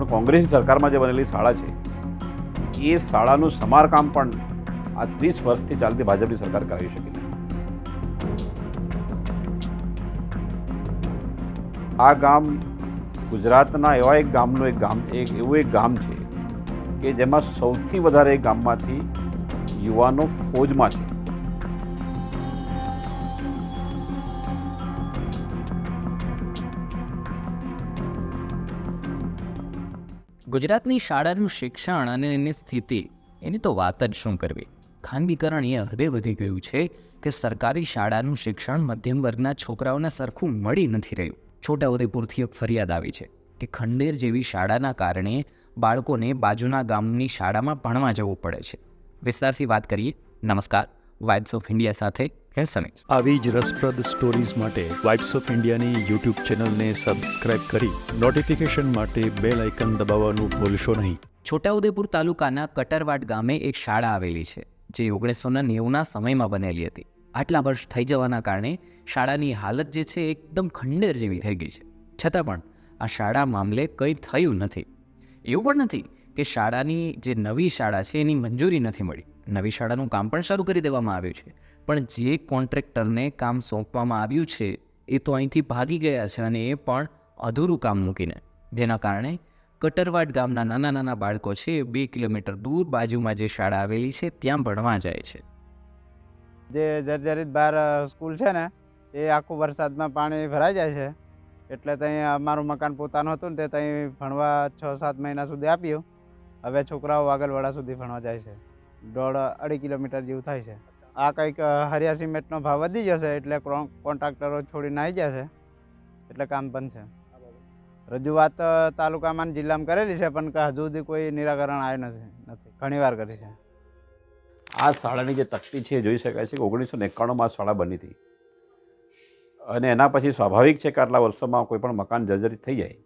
પણ કોંગ્રેસની સરકારમાં જે બનેલી શાળા છે, એ શાળાનું સમારકામ પણ આ ત્રીસ વર્ષથી ચાલતી ભાજપની સરકાર કરાવી શકી નથી આ ગામ ગુજરાતના એવા એક ગામનું એક ગામ, એક એવું એક ગામ છે કે જેમાં સૌથી વધારે ગામમાંથી યુવાનો ફોજમાં છે. ગુજરાતની શાળાનું શિક્ષણ અને એની સ્થિતિ, એની તો વાત જ શું કરવી? ખાનગીકરણ એ હદે વધી ગયું છે કે સરકારી શાળાનું શિક્ષણ મધ્યમ વર્ગના છોકરાઓને સરખું મળી નથી રહ્યું. છોટાઉદેપુરથી એક ફરિયાદ આવી છે કે ખંડેર જેવી શાળાના કારણે બાળકોને બાજુના ગામની શાળામાં ભણવા જવું પડે છે. વિસ્તારથી વાત કરીએ. નમસ્કાર. વાઇબ્સ ઓફ ઇન્ડિયા સાથે સમીર આવી જ રસપ્રદ સ્ટોરીઝ માટે વાઇબ્સ ઓફ ઇન્ડિયાની યુટ્યુબ ચેનલને સબસ્ક્રાઇબ કરી નોટિફિકેશન માટે બેલ આઇકન દબાવવાનું ભૂલશો નહીં. છોટાઉદેપુર તાલુકાના કટરવાડ ગામે એક શાળા આવેલી છે જે ઓગણીસો નેવુંના સમયમાં બનેલી હતી. આટલા વર્ષ થઈ જવાના કારણે શાળાની હાલત જે છે એકદમ ખંડેર જેવી થઈ ગઈ છે. છતાં પણ આ શાળા મામલે કંઈ થયું નથી. એવું પણ નથી કે શાળાની જે નવી શાળા છે એની મંજૂરી નથી મળી. નવી શાળાનું કામ પણ શરૂ કરી દેવામાં આવ્યું છે. પણ જે કોન્ટ્રાક્ટરને કામ સોંપવામાં આવ્યું છે, એ તો અહીંથી ભાગી ગયા છે અને એ પણ અધૂરું કામ મૂકીને. જેના કારણે કટરવાડ ગામના નાના નાના બાળકો છે એ બે કિલોમીટર દૂર બાજુમાં જે શાળા આવેલી છે, ત્યાં ભણવા જાય છે. જે જર્જરિત બહાર સ્કૂલ છે ને, એ આખું વરસાદમાં પાણી ભરાઈ જાય છે. એટલે ત્યાં અમારું મકાન પોતાનું હતું ને, તે ત્યાં ભણવા છ સાત મહિના સુધી આપ્યું. હવે છોકરાઓ વાગલવાડા સુધી ભણવા જાય છે. દોઢ અઢી કિલોમીટર જેવું થાય છે. આ કંઈક હરિયા સિમેન્ટનો ભાવ વધી જશે એટલે કોન- કોન્ટ્રાક્ટરો છોડીને આવી જશે. એટલે કામ બંધ છે. રજૂઆત તાલુકામાં જિલ્લામાં કરેલી છે, પણ હજુ સુધી કોઈ નિરાકરણ આવ્યું નથી નથી. ઘણીવાર કરી છે. આ શાળાની જે તકતી છે એ જોઈ શકાય છે કે ઓગણીસો એકાણુંમાં શાળા બની હતી. અને એના પછી સ્વાભાવિક છે કે આટલા વર્ષોમાં કોઈ પણ મકાન જર્જરિત થઈ જાય.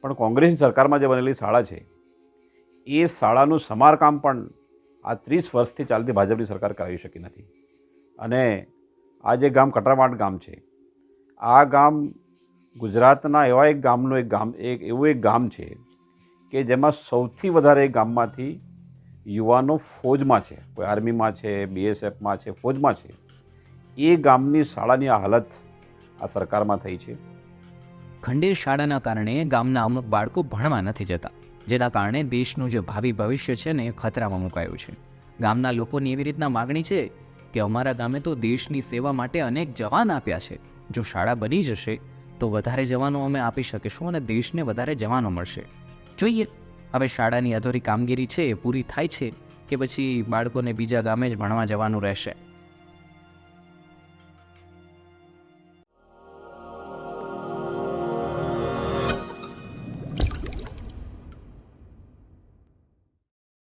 પણ કોંગ્રેસની સરકારમાં જે બનેલી શાળા છે, એ શાળાનું સમારકામ પણ આ ત્રીસ વર્ષથી ચાલતી ભાજપની સરકાર કરાવી શકી નથી. અને આ જે ગામ કટરામાટ ગામ છે, આ ગામ ગુજરાતના એવા એક ગામનું એક ગામ, એક એવું એક ગામ છે કે જેમાં સૌથી વધારે એ ગામમાંથી યુવાનો ફોજમાં છે. કોઈ આર્મીમાં છે, બીએસએફમાં છે, ફોજમાં છે. એ ગામની શાળાની હાલત આ સરકારમાં થઈ છે. ખંડેર શાળાના કારણે ગામના અમુક બાળકો ભણવા નથી જતા. જેના કારણે દેશનું જે ભાવિ ભવિષ્ય છે ને એ ખતરામાં મુકાયું છે. ગામના લોકોની એવી રીતના માગણી છે કે અમારા ગામે તો દેશની સેવા માટે અનેક જવાન આપ્યા છે. જો શાળા બની જશે, તો વધારે જવાનો અમે આપી શકીશું અને દેશને વધારે જવાનો મળશે. જોઈએ, હવે શાળાની અધૂરી કામગીરી છે એ પૂરી થાય છે કે પછી બાળકોને બીજા ગામે જ ભણવા જવાનું રહેશે.